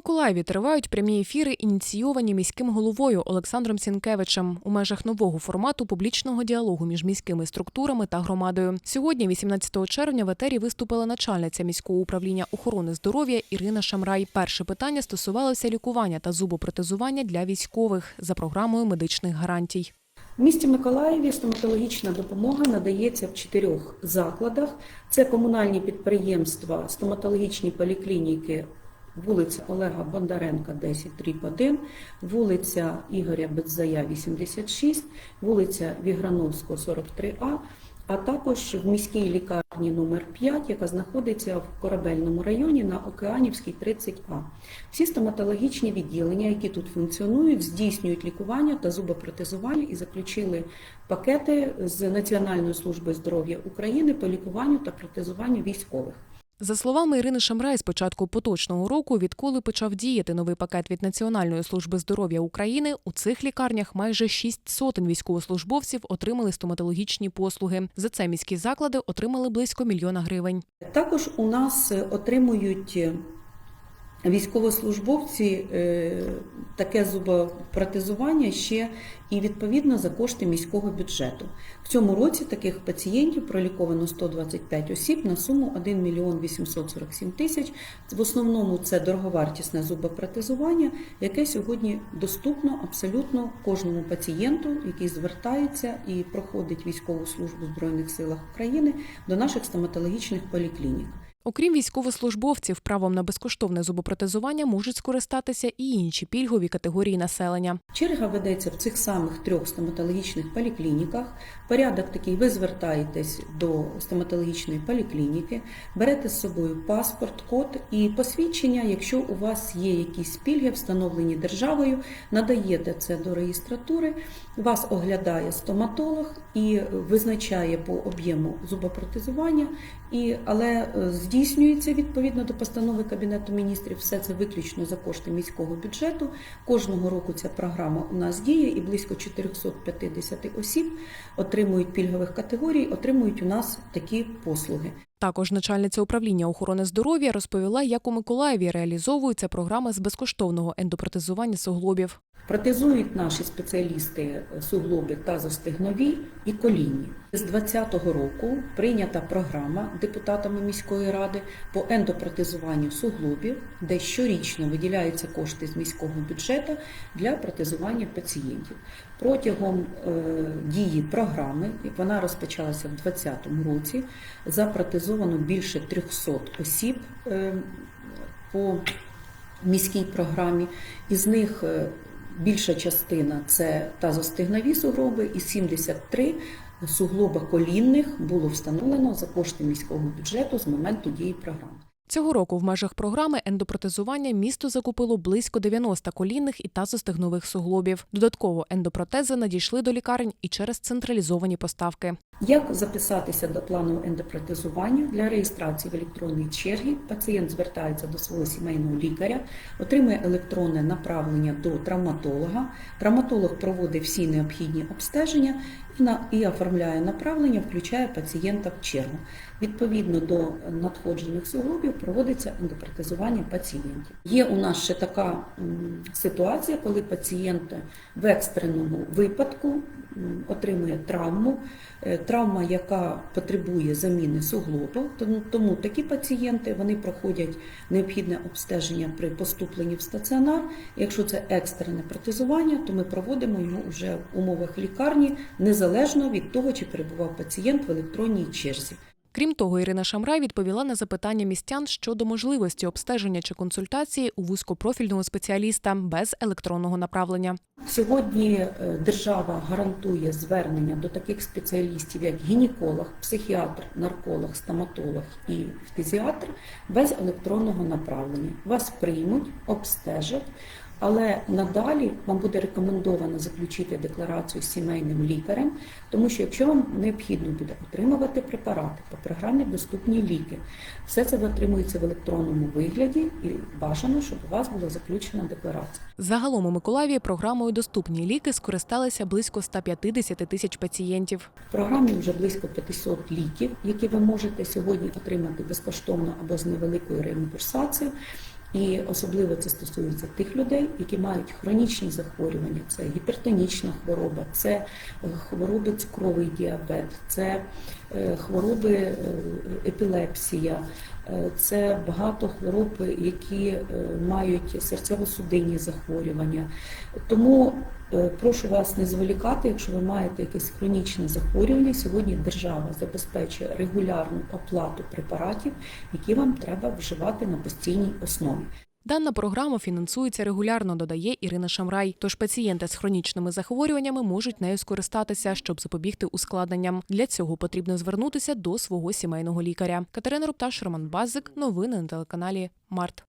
Миколаєві тривають прямі ефіри, ініційовані міським головою Олександром Сінкевичем у межах нового формату публічного діалогу між міськими структурами та громадою. Сьогодні, 18 червня, в етері виступила начальниця міського управління охорони здоров'я Ірина Шамрай. Перше питання стосувалося лікування та зубопротезування для військових за програмою медичних гарантій. В місті Миколаєві стоматологічна допомога надається в чотирьох закладах. Це комунальні підприємства, стоматологічні поліклініки, вулиця Олега Бондаренка, 10, дріб 1, вулиця Ігоря Бедзая, 86, вулиця Віграновського, 43А, а також в міській лікарні номер 5, яка знаходиться в корабельному районі на Океанівській 30А. Всі стоматологічні відділення, які тут функціонують, здійснюють лікування та зубопротезування і заключили пакети з Національної служби здоров'я України по лікуванню та протезуванню військових. За словами Ірини Шамрай, з початку поточного року, відколи почав діяти новий пакет від Національної служби здоров'я України, у цих лікарнях майже шість сотень військовослужбовців отримали стоматологічні послуги. За це міські заклади отримали близько мільйона гривень. Також у нас е, отримують е, військовослужбовці е, таке зубопротезування ще і відповідно за кошти міського бюджету. В цьому році таких пацієнтів проліковано 125 осіб на суму 1 мільйон 847 тисяч. В основному це дороговартісне зубопротезування, яке сьогодні доступно абсолютно кожному пацієнту, який звертається і проходить військову службу в Збройних силах України до наших стоматологічних поліклінік. Окрім військовослужбовців, правом на безкоштовне зубопротезування можуть скористатися і інші пільгові категорії населення. Черга ведеться в цих самих трьох стоматологічних поліклініках. Порядок такий: ви звертаєтесь до стоматологічної поліклініки, берете з собою паспорт, код і посвідчення. Якщо у вас є якісь пільги, встановлені державою, надаєте це до реєстратури. Вас оглядає стоматолог і визначає по об'єму зубопротезування. І але е, здійснюється відповідно до постанови Кабінету міністрів. Все це виключно за кошти міського бюджету. Кожного року ця програма у нас діє, і близько 450 осіб отримують пільгових категорій, отримують у нас такі послуги. Також начальниця управління охорони здоров'я розповіла, як у Миколаєві реалізовується програма з безкоштовного ендопротезування суглобів. Протезують наші спеціалісти суглоби тазостегнові і колінні. З 2020 року прийнята програма депутатами міської ради по ендопротезуванню суглобів, де щорічно виділяються кошти з міського бюджету для протезування пацієнтів. Протягом е, дії програми, вона розпочалася в 2020 році, запротезовано більше 300 осіб е, по міській програмі, із них е, більша частина це тазостигнові суглоби, і 73 суглоба колінних було встановлено за кошти міського бюджету з моменту дії програми. Цього року в межах програми ендопротезування місто закупило близько 90 колінних і тазостегнових суглобів. Додатково ендопротези надійшли до лікарень і через централізовані поставки. Як записатися до плану ендопротезування для реєстрації в електронній чергі? Пацієнт звертається до свого сімейного лікаря, отримує електронне направлення до травматолога. Травматолог проводить всі необхідні обстеження і на і оформляє направлення, включає пацієнта в чергу. Відповідно до надходжених суглобів проводиться ендопротезування пацієнтів. Є у нас ще така ситуація, коли пацієнт в екстреному випадку отримує травму, е, травма, яка потребує заміни суглобу. Тому, такі пацієнти вони проходять необхідне обстеження при поступленні в стаціонар. Якщо це екстрене протезування, то ми проводимо його вже в умовах лікарні незалежно від того, чи перебував пацієнт в електронній черзі. Крім того, Ірина Шамрай відповіла на запитання містян щодо можливості обстеження чи консультації у вузькопрофільного спеціаліста без електронного направлення. Сьогодні е, держава гарантує звернення до таких спеціалістів, як гінеколог, психіатр, нарколог, стоматолог і фтизіатр без електронного направлення. Вас приймуть, обстежать. Але надалі вам буде рекомендовано заключити декларацію з сімейним лікарем, тому що якщо вам необхідно буде отримувати препарати по програмі Доступні ліки, все це отримується в електронному вигляді і бажано, щоб у вас була заключена декларація. Загалом у Миколаєві програмою Доступні ліки скористалися близько 150 тисяч пацієнтів. В програмі вже близько 500 ліків, які ви можете сьогодні отримати безкоштовно або з невеликою реімбурсацією. І особливо це стосується тих людей, які мають хронічні захворювання. Це гіпертонічна хвороба, це е, хвороби цукровий діабет, це е, хвороби е, епілепсія, це багато хвороб, які мають серцево-судинні захворювання. Тому прошу вас не зволікати, якщо ви маєте якесь хронічне захворювання. Сьогодні держава забезпечує регулярну оплату препаратів, які вам треба вживати на постійній основі. Дана програма фінансується регулярно, додає Ірина Шамрай. Тож пацієнти з хронічними захворюваннями можуть нею скористатися, щоб запобігти ускладненням. Для цього потрібно звернутися до свого сімейного лікаря. Катерина Рупташ, Роман Базик. Новини на телеканалі Март.